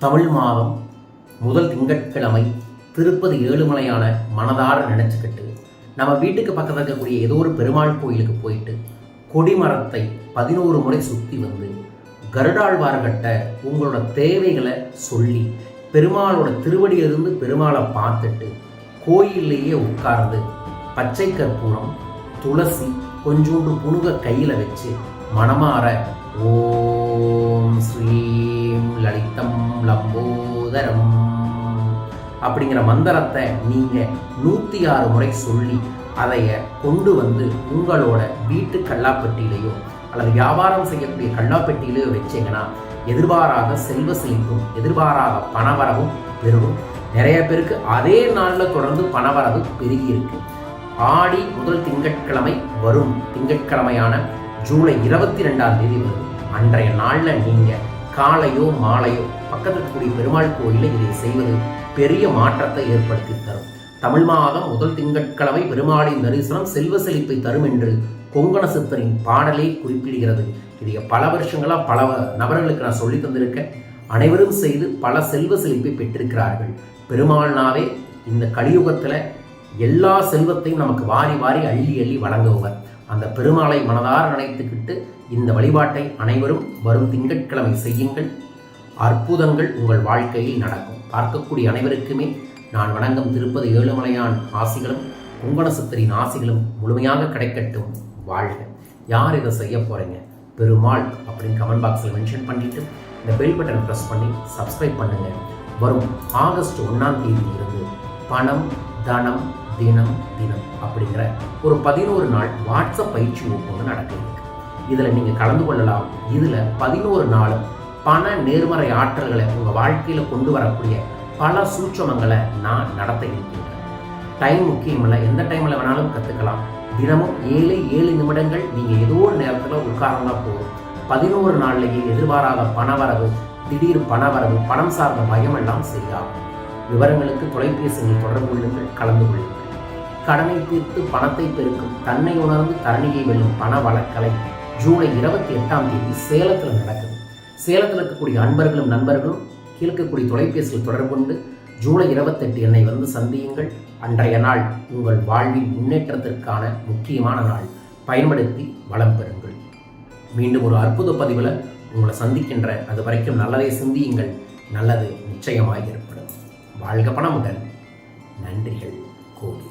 தமிழ் மாதம் முதல் திங்கட்கிழமை திருப்பதி ஏழுமலையான மனதார நினச்சிக்கிட்டு நம்ம வீட்டுக்கு பக்கத்தில் இருக்கக்கூடிய ஏதோ ஒரு பெருமாள் கோயிலுக்கு போயிட்டு கொடிமரத்தை பதினோரு முறை சுற்றி வந்து கருடாழ்வார்கிட்ட உங்களோட தேவைகளை சொல்லி பெருமாளோட திருவடியிலிருந்து பெருமாளை பார்த்துட்டு கோயில்லையே உட்கார்ந்து பச்சை கற்பூரம் துளசி கொஞ்சோண்டு புனுக கையில் வச்சு மனமாற ஓ சுந்தரம் அப்படிங்கிற மந்திரத்தை நீங்கள் நூற்றி ஆறு முறை சொல்லி அதைய கொண்டு வந்து உங்களோட வீட்டு கல்லாப்பட்டியிலையோ அல்லது வியாபாரம் செய்யக்கூடிய கல்லாப்பட்டியிலையோ வச்சீங்கன்னா எதிர்பாராத செல்வ செழிப்பும் எதிர்பாராத பணவரவும் பெருகும். நிறைய பேருக்கு அதே நாளில் தொடர்ந்து பணவரவு பெருகி இருக்கு ஆடி முதல் திங்கட்கிழமை வரும். திங்கட்கிழமையான ஜூலை இருபத்தி ரெண்டாம் தேதி வரும். அன்றைய நாளில் நீங்கள் காலையோ மாலையோ பக்கத்தில் இருக்கக்கூடிய பெருமாள் கோயிலில் இதை செய்வது பெரிய மாற்றத்தை ஏற்படுத்தி தரும். தமிழ் மாதம் முதல் திங்கட்கிழமை பெருமாளின் தரிசனம் செல்வ செழிப்பை தரும் என்று கொங்கண சித்தரின் பாடலே குறிப்பிடுகிறது. இதை பல வருஷங்களாக பல நபர்களுக்கு நான் சொல்லி தந்திருக்கேன். அனைவரும் செய்து பல செல்வ செழிப்பை பெற்றிருக்கிறார்கள். பெருமாள்னாவே இந்த கலியுகத்தில் எல்லா செல்வத்தையும் நமக்கு வாரி வாரி அள்ளி அள்ளி வழங்குபவர். அந்த பெருமாளை மனதார நினைத்துக்கிட்டு இந்த வழிபாட்டை அனைவரும் வரும் திங்கட்கிழமை செய்யுங்கள். அற்புதங்கள் உங்கள் வாழ்க்கையில் நடக்கும். பார்க்கக்கூடிய அனைவருக்குமே நான் வணங்கம் திருப்பது ஏழுமலையான் ஆசிகளும் கும்பணசத்திரின் ஆசிகளும் முழுமையாக கிடைக்கட்டும். வாழ்க. யார் இதை செய்ய போகிறீங்க பெருமாள் அப்படின்னு கமெண்ட் பாக்ஸில் மென்ஷன் பண்ணிட்டு இந்த பெல் பட்டன் ப்ரெஸ் பண்ணி சப்ஸ்கிரைப் பண்ணுங்க. வரும் ஆகஸ்ட் ஒன்றாம் தேதியிலிருந்து பணம் தனம் தினம் தினம் அப்படிங்கிற ஒரு பதினோரு நாள் வாட்ஸ்அப் பயிற்சி ஒன்று நடக்க இருக்கு இதில் நீங்கள் கலந்து கொள்ளலாம். இதில் பதினோரு நாளும் பண நேர்மறை ஆற்றல்களை உங்கள் வாழ்க்கையில் கொண்டு வரக்கூடிய பல சூட்சமங்களை நான் நடத்த இருக்கின்றேன். டைம் முக்கியம் இல்லை. எந்த டைமில் வேணாலும் கற்றுக்கலாம் தினமும் ஏழு ஏழு நிமிடங்கள் நீங்கள் ஏதோ ஒரு நேரத்தில் உட்காரந்தா போதும். பதினோரு நாள்லேயே எதிர்பாராத பணவரவு திடீர் பணவரவு பணம் சார்ந்த பயம் எல்லாம் சரியாகும். விவரங்களுக்கு தொலைபேசியில் தொடர்பு கொள்ளுங்கள் கலந்து கொள்ளுங்கள். கடனை தீர்த்து பணத்தை பெருக்கும் தன்னை உணர்ந்து தரணியை வெல்லும் பண வழக்கலை ஜூலை இருபத்தி எட்டாம் தேதி சேலத்தில் நடக்குது. சேலத்தில் இருக்கக்கூடிய அன்பர்களும் நண்பர்களும் கீழ்க்கக்கூடிய தொலைபேசியில் தொடர்பு கொண்டு ஜூலை இருபத்தெட்டு என்னை வந்து சந்தியுங்கள். அன்றைய நாள் உங்கள் வாழ்வின் முன்னேற்றத்திற்கான முக்கியமான நாள். பயன்படுத்தி வளம் பெறுங்கள். மீண்டும் ஒரு அற்புத பதிவில் உங்களை சந்திக்கின்ற அது வரைக்கும் நல்லதை சிந்தியுங்கள். நல்லது நிச்சயமாக ஏற்படும். வாழ்க பணமுடன் நன்றிகள் கோடி